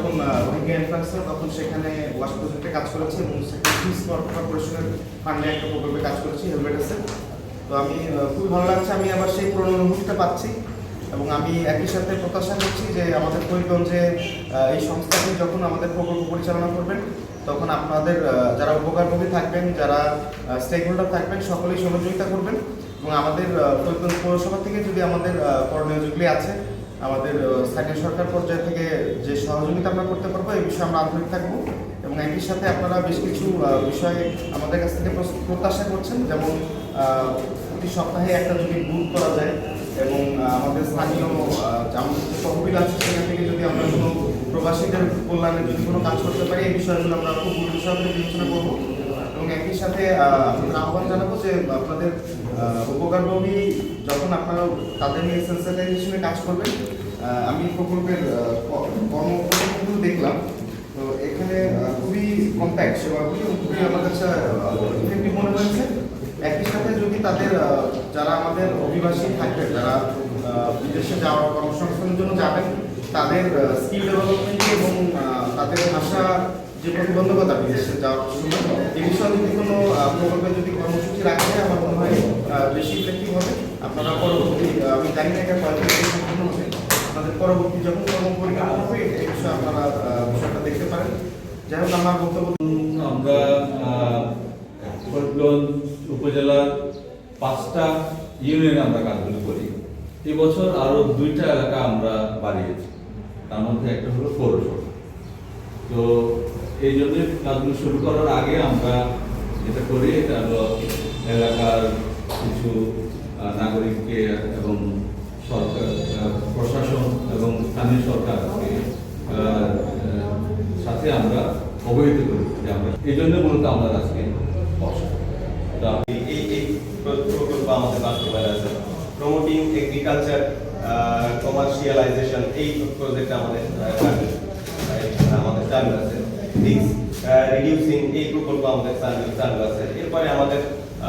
যখন রোহিঙ্গা ইনফ্লাক্স তখন সেখানে ওয়াশ প্রজেক্টে কাজ করেছি এবং সেখানে ফান্ডে একটা প্রকল্পে কাজ করেছি হেলমেট আছে। তো আমি খুবই ভালো লাগছে, আমি আবার সেই পুরনো অনুভূতিটা পাচ্ছি এবং আমি একই সাথে প্রত্যাশা করছি যে আমাদের ফরিদগঞ্জে এই সংস্থাটি যখন আমাদের প্রকল্প পরিচালনা করবেন, তখন আপনাদের যারা উপকারভোগী থাকবেন, যারা স্টেক হোল্ডার থাকবেন, সকলেই সহযোগিতা করবেন এবং আমাদের ফরিদগঞ্জ পৌরসভা থেকে যদি আমাদের করণীয় যেগুলি আছে আমাদের স্থানীয় সরকার পর্যায় থেকে যে সহযোগিতা আমরা করতে পারব, এই বিষয়ে আমরা আন্তরিক থাকব। এবং একই সাথে আপনারা বেশ কিছু বিষয়ে আমাদের কাছ থেকে প্রত্যাশা করছেন। যেমন প্রতি সপ্তাহে একটা যদি গ্রুপ করা যায় এবং আমাদের স্থানীয় আমাদের তহবিল আছে, সেখান থেকে যদি আমরা কোনো প্রবাসীদের কল্যাণে যদি কোনো কাজ করতে পারি, এই বিষয়গুলো আমরা খুব গুরুত্ব বিবেচনা করব। এবং একই সাথে আহ্বান জানাব যে আপনাদের আহ, উপকারভোগী যখন আপনারা তাদের নিয়ে সেন্সিটাইজেশনে কাজ করবেন আমি প্রকল্পের আহ, ক- দেখলাম। তো এখানে খুবই কম্প্যাক্ট সেবাগুলি খুবই আমার কাছে ইফেক্টিভ মনে হয়েছে। একই সাথে যদি তাদের যারা আমাদের অভিবাসী থাকবেন যারা বিদেশে যাওয়ার কর্মসংস্থানের জন্য যাবেন তাদের স্কিল ডেভেলপমেন্ট এবং তাদের ভাষা যে প্রতিবন্ধকতা বিদেশে যাওয়ার জন্য এই বিষয়ে কোনো প্রকল্পে যদি কর্মসূচি রাখা আমার মনে হয় বেশি ইফেক্টিভ হবে। আপনারা পরবর্তী আমি জানি না এটা আপনাদের পরবর্তী যখন কর্ম হবে এই বিষয়ে আপনারা বিষয়টা দেখতে পারেন। যাই হোক, আমার বক্তব্য আমরা ফরিদগঞ্জ উপজেলার পাঁচটা ইউনিয়নে আমরা কাজগুলো করি। এবছর আরও দুইটা এলাকা আমরা বাড়িয়েছি। তার মধ্যে একটা হলো পৌরসভা। তো এই জন্য কাজগুলো শুরু করার আগে আমরা যেটা করি, এটা এলাকার কিছু নাগরিককে এবং সরকার প্রশাসন এবং স্থানীয় সরকারকে সাথে আমরা অবহিত করি যে আমরা এই জন্য মূলত আমরা আজকে এই এই প্রকল্প আমাদের বাস্তবায়ন আছে। প্রমোটিং এগ্রিকালচার কমার্শিয়ালাইজেশন এই প্রজেক্ট আমাদের রিস্ক রিডিউসিং এই প্রকল্প আমাদের চালু চালু আছে। এরপরে আমাদের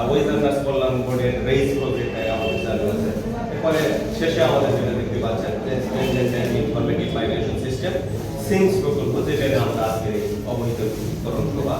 ওয়েস্টার্নার্স কল্যাণ বোর্ডের রেইস প্রজেক্ট আমাদের চালু আছে। এরপরে শেষে আমাদের যেটা দেখতে পাচ্ছেন ইনফরমেটিভ মাইগ্রেশন সিস্টেম সিংস প্রকল্প যেটা আমরা আজকে অবহিতকরণ বা